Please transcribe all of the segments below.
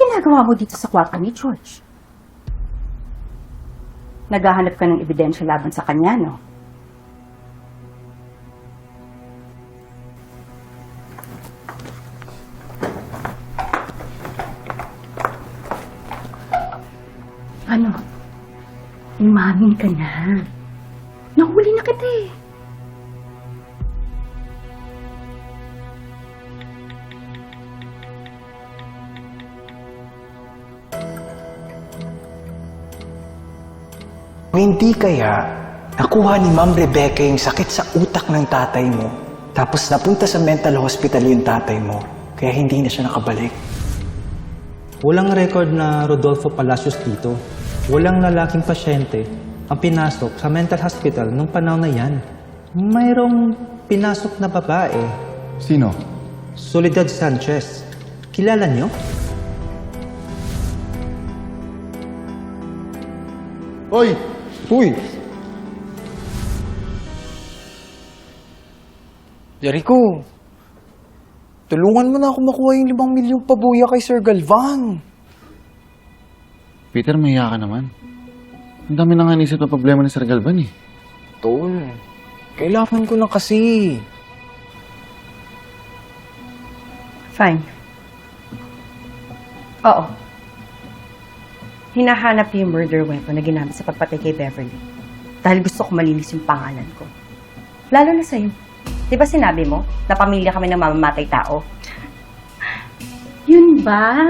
ginagawa mo dito sa kwarto ni George? Naghahanap ka ng ebidensya laban sa kanya, no? Ano? Umamin ka na. Nahuli na kita eh. Hindi kaya nakuha ni Ma'am Rebecca yung sakit sa utak ng tatay mo, tapos napunta sa mental hospital yung tatay mo, kaya hindi na siya nakabalik. Walang record na Rodolfo Palacios dito. Walang lalaking pasyente ang pinasok sa mental hospital nung panahon na yan. Mayroong pinasok na babae, Sino? Soledad Sanchez. Kilala niyo? Hoy! Uy! Jericho, tulungan mo na ako makuha yung limang milyong pabuya kay Sir Galvan. Peter, mahiya ka naman. Ang dami na nga nisip na problema ni Sir Galvan eh. Tol, kailangan ko na kasi. Fine. Oo. Hinahanap yung murder weapon na ginamit sa pagpatay kay Beverly. Dahil gusto ko malinis yung pangalan ko. Lalo na sa'yo. Di ba sinabi mo na pamilya kami ng mamamatay tao? Yun ba?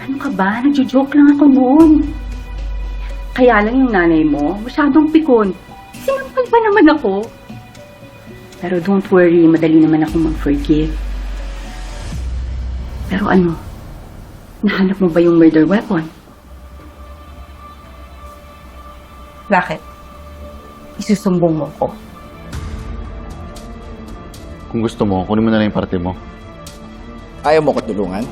Ano ka ba? Nagjo-joke lang ako noon. Kaya lang yung nanay mo, masyadong pikon. Sinampal ba naman ako? Pero don't worry, madali naman ako mag-forgive. Pero ano? Nahanap mo ba yung murder weapon? Bakit? Isusumbong mo ko. Kung gusto mo, kunin mo na lang yung parte mo. Ayaw mo ko tulungan?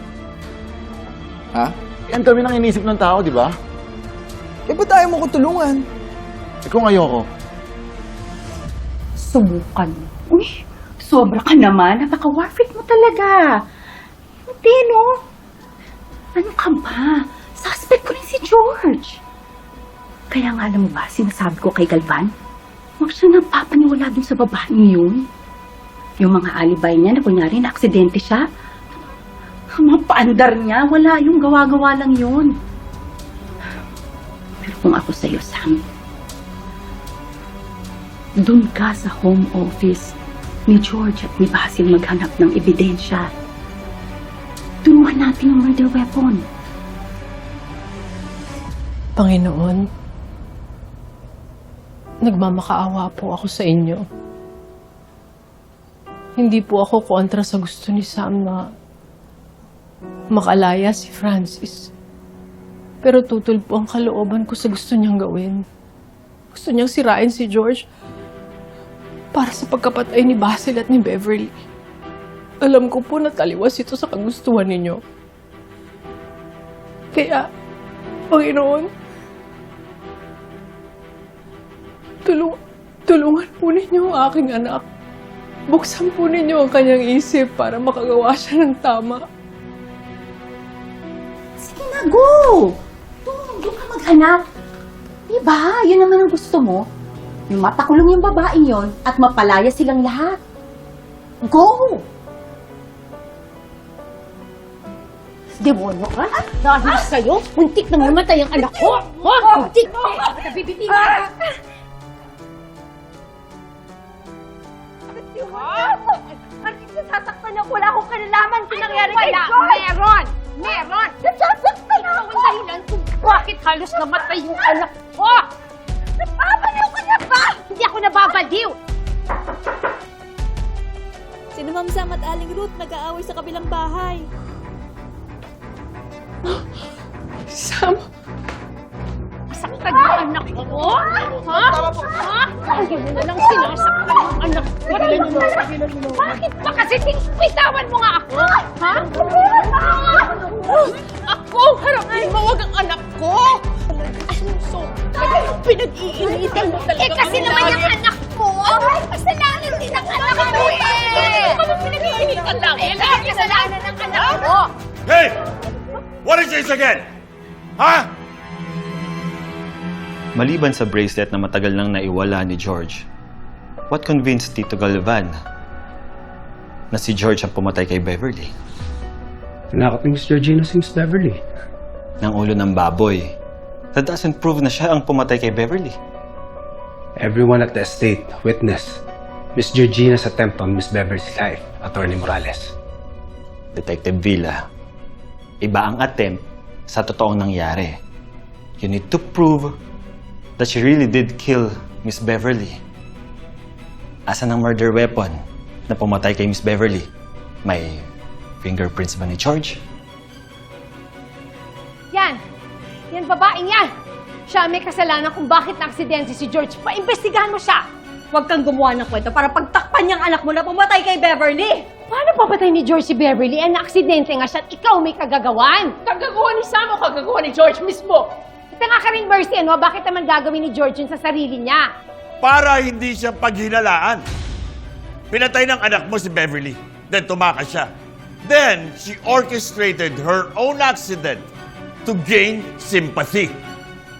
Ha? Yan kami nang inisip ng tao, di ba? Eh, ba't ayaw mo ko tulungan? Eh kung ayoko, Subukan mo. Uy, sobra ka naman. Napaka-warfit mo talaga. Hindi, no? Ano ka ba? Kaya nga alam mo ba, sinasabi ko kay Galvan, huwag siya nang papaniwala dun sa babaeng yun. Yung mga alibay niya na kunyari na aksidente siya. Ang mga paandar niya, wala yung gawa-gawa lang yun. Pero kung ako sa'yo, Sam, doon ka sa home office ni George at ni Basil maghanap ng ebidensya. Tulungan natin yung murder weapon. Panginoon, nagmamakaawa po ako sa inyo. Hindi po ako kontra sa gusto ni Sam na makalaya si Francis. Pero tutol po ang kalooban ko sa gusto niyang gawin. Gusto niyang sirain si George para sa pagkapatay ni Basil at ni Beverly. Alam ko po na taliwas ito sa kagustuhan ninyo. Kaya, Panginoon, tulung tulungan po ninyo ang aking anak. Buksan po ninyo ang kanyang isip para makagawa siya ng tama. Sige na, go! Doon, doon ka maghanap. Diba? Yun naman ang gusto mo. Yung matakulong yung babaeng yon at mapalaya silang lahat. Go! Demonyo ka? Dahil sa'yo, muntik na mamatay ang anak ko! Ha? Muntik! Nabibitingan ka! Sasaktan ako. Wala akong kanalaman sa nangyari kay George. Meron! Meron! Nasasaktan ang dahilan kung bakit halos namatay yung anak ko! Napapaliw ka na ba? Hindi ako nababaliw! Sino Ma'am Sam at Aling Ruth nag-aaway sa kabilang bahay? Sam, Saktan yung anak ko? Ha? Ha? Mo na lang sinasaktan yung anak ko. Bakit ba kasi bitawan mo nga ako? Ha? Ako? Harapin mo wag ang anak ko! Asuso! Ano yung pinag-iinitan mo talaga? Eh kasi naman yung anak ko. Kasalanan din ang anak ko eh. Ano pinag-iinitan lang? Eh, lahat kasalanan ng anak ko. Hey! What is this again? Ha? Maliban sa bracelet na matagal nang naiwala ni George, what convinced Tito Galvan na si George ang pumatay kay Beverly? Tinakot ni Miss Georgina si Miss Beverly. Ng ulo ng baboy. That doesn't prove na siya ang pumatay kay Beverly. Everyone at the estate witnessed Miss Georgina's attempt on Miss Beverly's life, Attorney Morales. Detective Villa, iba ang attempt sa totoong nangyari. You need to prove that she really did kill Miss Beverly. Asan ang murder weapon na pumatay kay Miss Beverly? May fingerprints ba ni George? Yan! Yan babaeng yan! Siya may kasalanan kung bakit na-aksidente si George. Paimbestigahan mo siya! Huwag kang gumawa ng kwento para pagtakpan niyang anak mo na pumatay kay Beverly. Paano papatay ni George si Beverly? Eh, na-aksidente nga siya at ikaw may kagagawan. Kagagawa ni Sam o kagagawa ni George mismo? Ito nga ka rin, Mercy, ano? Bakit naman gagawin ni George yun sa sarili niya? Para hindi siya paghinalaan. Pinatay ng anak mo si Beverly. Then tumakas siya. Then, she orchestrated her own accident to gain sympathy.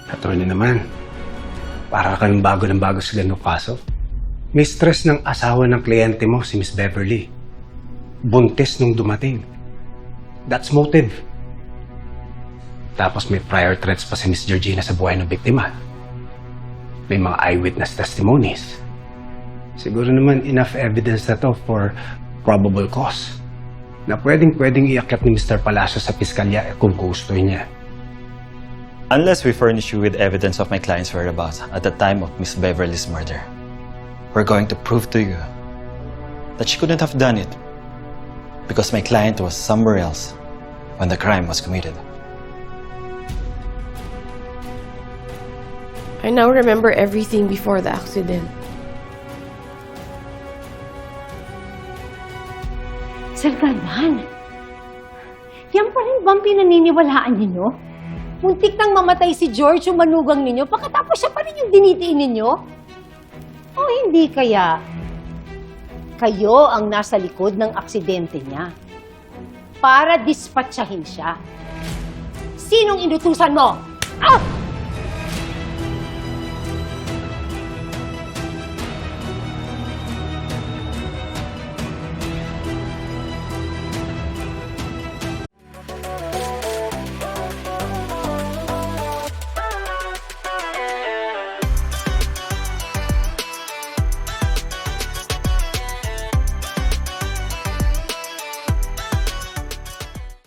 Attorney naman, para kang bago ng bago sa ganung kaso. Mistress ng asawa ng kliyente mo, si Miss Beverly. Buntis nung dumating. That's motive. Tapos may prior threats pa si Miss Georgina sa buhay ng biktima. May mga eyewitness testimonies. Siguro naman enough evidence na to for probable cause na pwedeng-pwedeng iakyat ni Mr. Palacio sa piskalya kung gusto niya. Unless we furnish you with evidence of my client's whereabouts at the time of Miss Beverly's murder, we're going to prove to you that she couldn't have done it because my client was somewhere else when the crime was committed. I now remember everything before the accident. Sir Galvan, yan pa rin bang pinaniniwalaan ninyo? Muntik nang mamatay si George yung manugang ninyo, pagkatapos siya pa rin yung dinitiin ninyo? O hindi kaya kayo ang nasa likod ng aksidente niya para dispatchahin siya? Sinong inutusan mo? Ah!